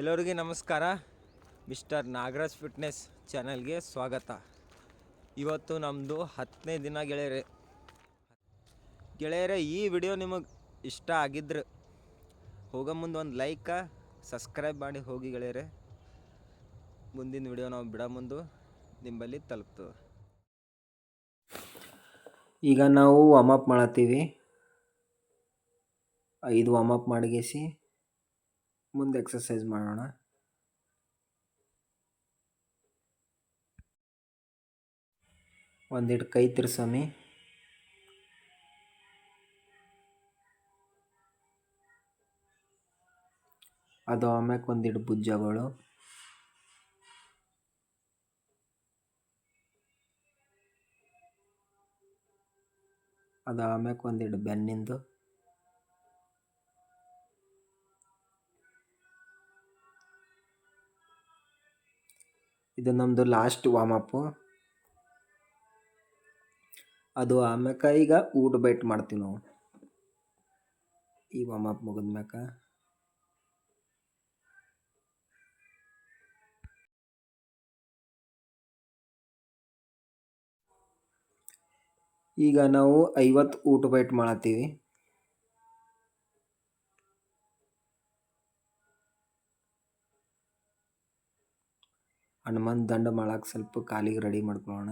ಎಲ್ಲರಿಗೂ ನಮಸ್ಕಾರ. Mister Nagaraj fitness ಚಾನಲ್ಗೆ ಸ್ವಾಗತ. ಇವತ್ತು ನಮ್ಮದು ಹತ್ತನೇ ದಿನ ಗೆಳೆಯರೆ. ಗೆಳೆಯರೆ, ಈ ವಿಡಿಯೋ ನಿಮಗೆ ಇಷ್ಟ ಆಗಿದ್ರೆ ಹೋಗೋ ಮುಂದೆ ಒಂದು ಲೈಕ, ಸಬ್ಸ್ಕ್ರೈಬ್ ಮಾಡಿ ಹೋಗಿ ಗೆಳೆಯರೆ. ಮುಂದಿನ ವಿಡಿಯೋ ನಾವು ಬಿಡೋ ಮುಂದೆ ನಿಂಬಲ್ಲಿ ತಲುಪ್ತದೆ. ಈಗ ನಾವು ವಾಮಪ್ ಮಾಡತ್ತೀವಿ. ಐದು ವಾಮಪ್ ಮಾಡಿಗೆಸಿ. ಮುಂದೆ ಎಕ್ಸಸೈಸ್ ಮಾಡೋಣ. ಒಂದಿಟ್ಟು ಕೈ ತಿರ್ಸಮಿ ಅದು ಆಮ್ಯಾಕೆ ಒಂದಿಟ್ಟು ಬುಜ್ಜಗಳು ಅದು ಆಮ್ಯಾಕೆ ಒಂದಿಟ್ಟು ಬೆನ್ನಿಂದು. ಇದು ನಮ್ಮದು ಲಾಸ್ಟ್ ವಾಮಪ್ಪು ಅದು ಆಮ್ಯಾಕ ಈಗ ಊಟ ಬೈಟ್ ಮಾಡ್ತೀವಿ ನಾವು. ಈ ವಾಮಪ್ ಮುಗಿದ್ಮ್ಯಾಕ ಈಗ ನಾವು ಐವತ್ತು ಊಟ ಬೈಟ್ ಮಾಡತ್ತೀವಿ. ಹನುಮಾನ್ ದಂಡ ಮಾಡಕ್ಕೆ ಸ್ವಲ್ಪ ಕಾಲಿಗೆ ರೆಡಿ ಮಾಡ್ಕೊಳ್ಳೋಣ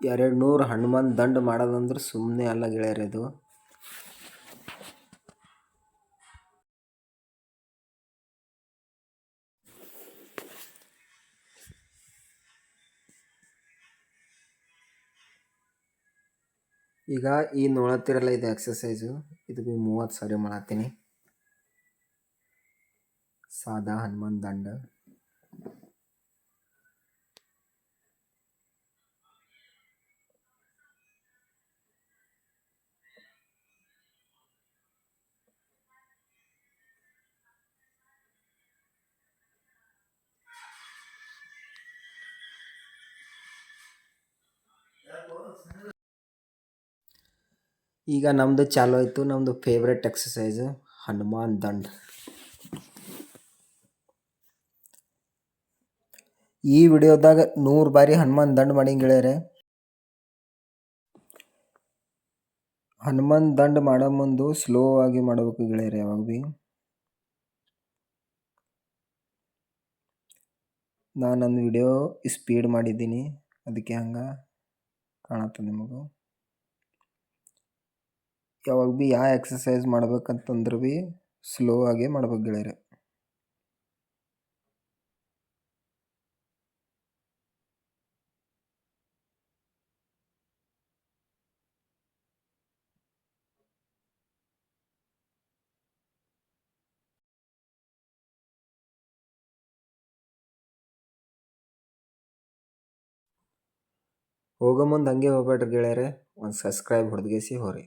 ಎರಡು ನೂರು ಹನುಮಾನ್ ದಂಡ ಮಾಡೋದಂದ್ರೆ ಸುಮ್ಮನೆ ಅಲ್ಲ ಗೆಳೆಯರದು ಈಗ ಈ ನೋಡತ್ತಿರಲ್ಲ ಇದು ಎಕ್ಸಸೈಸು ಇದು ಬಿ ಮೂವತ್ತು ಸಾರಿ ಮಾಡತ್ತೀನಿ. ಸಾದಾ ಹನುಮಾನ್ ದಂಡ. ಈಗ ನಮ್ಮದು ಚಾಲು ಆಯಿತು ನಮ್ಮದು ಫೇವ್ರೆಟ್ ಎಕ್ಸಸೈಸು ಹನುಮಾನ್ ದಂಡ್. ಈ ವಿಡಿಯೋದಾಗ ನೂರು ಬಾರಿ ಹನುಮಾನ್ ದಂಡ್ ಮಾಡಿ ಗೆಳೆಯರೆ. ಹನುಮಾನ್ ದಂಡ್ ಮಾಡೋ ಮುಂದು ಸ್ಲೋ ಆಗಿ ಮಾಡಬೇಕು ಗೆಳೆಯರೆ ಯಾವಾಗ ಭೀ. ನಾನು ನನ್ನ ವಿಡಿಯೋ ಸ್ಪೀಡ್ ಮಾಡಿದ್ದೀನಿ, ಅದಕ್ಕೆ ಹಂಗೆ ಕಾಣತ್ತೆ ನಿಮಗೂ. ಯಾವಾಗ ಭೀ ಯಾವ ಎಕ್ಸಸೈಸ್ ಮಾಡ್ಬೇಕಂತಂದ್ರೆ ಭೀ ಸ್ಲೋ ಆಗೇ ಮಾಡ್ಬೇಕು ಗೆಳೆಯರೆ. ಹೋಗೋ ಮುಂದೆ ಹಂಗೆ ಹೋಗ್ಬೇಡ್ರಿ ಗೆಳೆಯರೆ, ಒಂದು ಸಬ್ಸ್ಕ್ರೈಬ್ ಹೊಡೆದ್ಗೇಸಿ ಹೋರಿ.